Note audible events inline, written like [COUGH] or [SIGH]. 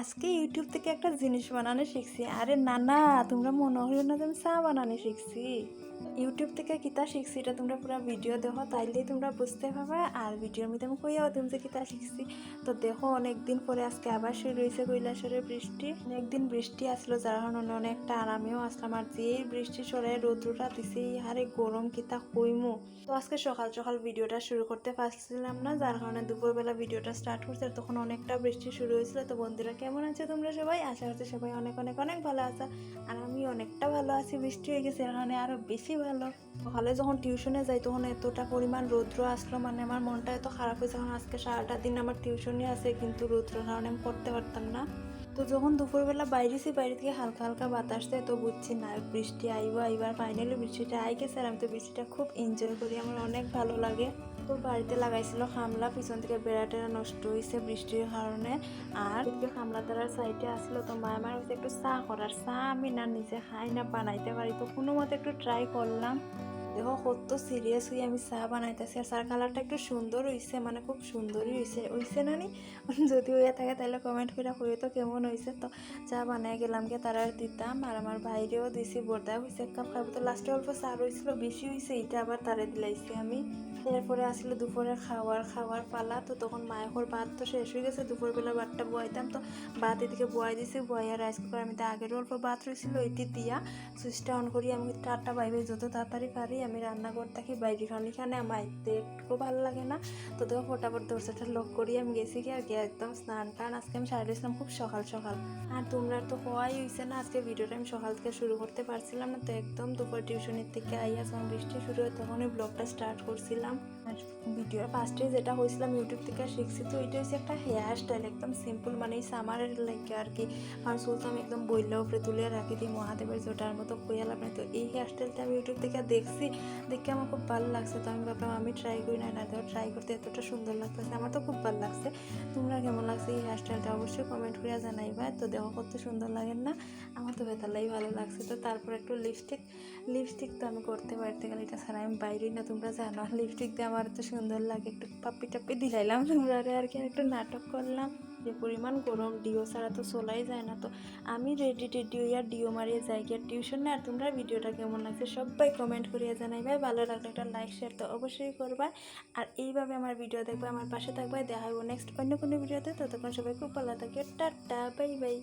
আজকে ইউটিউব থেকে একটা জিনিস বানানো শিখছি। আরে না না, তোমরা মনে হলো না আমি চা বানানো শিখছি। ইউটিউব থেকে কিতা শিখছি, এটা তোমরা পুরো ভিডিও দেখো তাইলে তোমরা বুঝতে পারবে। আর ভিডিওর মধ্যে আমি কইয়াও তুমি যে কিতা শিখছি। তো দেখো, অনেকদিন পরে আজকে আবার শুরু হয়েছে কৈলাসরের বৃষ্টি। অনেকদিন বৃষ্টি আসলো, যার কারণে অনেকটা আরামেও আসলাম। আর যে বৃষ্টি সরে রৌদ্রটা দিছে হারে গরম কিতা কইমু। তো আজকে সকাল সকাল ভিডিওটা শুরু করতে পারছিলাম না, যার কারণে দুপুরবেলা ভিডিওটা স্টার্ট করছে তখন অনেকটা বৃষ্টি শুরু হয়েছিল। তো বন্ধুরা কেমন আছো তোমরা সবাই? আশা করছি সবাই অনেক অনেক অনেক ভালো আছো। আর আমি অনেকটা ভালো আছি, বৃষ্টি হয়ে গেছে এখানে আরও আরও বেশি ভালো। সকালে যখন টিউশনে যাই, তখন এতটা পরিমাণ রৌদ্র আসলো মানে আমার মনটা এত খারাপ হয়েছে এখন আজকে সারাটা দিন আমার টিউশনই আছে, কিন্তু রৌদ্র কারণে আমি পড়তে পারতাম না। তো যখন দুপুরবেলা বাইরেছি বাইরে থেকে হালকা হালকা বাতাস দেয়, তো বুঝছি না, বৃষ্টি আইব আইবার ফাইনালি বৃষ্টিটা আই গেছে, আর আমি তো বৃষ্টিটা খুব এনজয় করি, আমার অনেক ভালো লাগে। তো বাড়িতে লাগাইছিল খামলা, পিছন থেকে বেড়া টেরা নষ্ট হয়েছে বৃষ্টির কারণে, আর এদিকে খামলা দ্বারার সাইডে আসলো, তো মা আমার হচ্ছে একটু চা করার, চা আমি না নিজে খাই না, বানাইতে পারি, তো কোনো মতে একটু ট্রাই করলাম। দেখো কত সিরিয়াস হয়ে আমি চা বানাইতেছি আর চার কালারটা একটু সুন্দর হয়েছে মানে খুব সুন্দরই হয়েছে হয়েছে না নি? [LAUGHS] যদি হইয়া থাকে তাহলে কমেন্ট করে হয়ে তো কেমন হয়েছে তো চা বানাই গেলাম কে তারা দিতাম আর আমার বাইরেও দিছি বর্দা হয়েছে এক কাপ খাব তো লাস্টে অল্প চা রয়েছিল বেশি হয়েছে এটা আবার তারে দিলাইছি আমি। এরপরে আসলে দুপুরে খাওয়ার খাওয়ার পালা। তো তখন মায়ের ভাত তো শেষ হয়ে গেছে। দুপুরবেলা ভাতটা বয়াইতাম। তো ভাত এদিকে বয়াই দিছি বয়া রাইস কুকার আমি তো আগের অল্প ভাত রয়েছিল ওইটি দিয়া সুইচটা অন করি। আমি টাটটা বাইবে যত তাড়াতাড়ি পারি, আমি রান্না করতে থাকি বাইরে। খান এখানে আমার একটু ভালো লাগে না। তো দেখো ফটাফট দরজাটা লক করি। আমি গেছি কি আর কি একদম স্নান টান। আজকে আমি সারা দিয়েছিলাম খুব সকাল সকাল। আর তোমরা তো হওয়াই হয়েছে না। আজকে ভিডিওটা আমি সকাল থেকে শুরু করতে পারছিলাম না। তো একদম দুপুর টিউশনের থেকে আইয়া যখন বৃষ্টি শুরু হয়, তখনই ব্লগটা স্টার্ট করছিলাম। আর ভিডিওর ফার্স্টে যেটা হয়েছিলাম ইউটিউব থেকে শিখছি, তো এটা হচ্ছে একটা হেয়ার স্টাইল একদম সিম্পল মানে সামারের লাগে আর কি। আর চুল তো আমি একদম বইলা উপরে তুলে রাখি দিই মহাদেবের জোটার মতো কইয়ালাম না তো এই হেয়ার স্টাইলটা আমি ইউটিউব থেকে দেখছি, দেখে আমার খুব ভালো লাগছে। তো আমি ভাবলাম, আমি ট্রাই করি, না না, তো ট্রাই করতে এতটা সুন্দর লাগতেছে, আমার তো খুব ভালো লাগছে। তোমরা কেমন লাগছে এই হেয়ার স্টাইলটা অবশ্যই কমেন্ট করে জানাইবা। তো দেখো কত সুন্দর লাগে না? আমার তো বেতালাই ভালো লাগছে। তো তারপর একটু লিপস্টিক লিপস্টিক তো আমি করতে পারতে গেলে এটা ছাড়া আমি বাইরেই না, তোমরা জানো। লিপস্টিক দিয়ে আমার তো সুন্দর লাগে। একটু পাপ্পি টাপ্পি দিলাইলাম। তোমরা আর কি একটু নাটক করলাম। যে পরিমাণ গরম, ডিও ছাড়া তো চলাই যায় না। তো আমি রেডি টেডি হইয়া ডিও মারিয়ে যাই। গিয়ে টিউশনে আর তোমরা ভিডিওটা কেমন লাগছে সবাই কমেন্ট করিয়ে জানাইবে। ভালো লাগলে একটা লাইক শেয়ার তো অবশ্যই করবা। আর এইভাবে আমার ভিডিও দেখবে, আমার পাশে থাকবে। দেখা হব নেক্সট অন্য কোনো ভিডিওতে ততক্ষণ সবাই খুব ভালো থাকে। Tata bye bye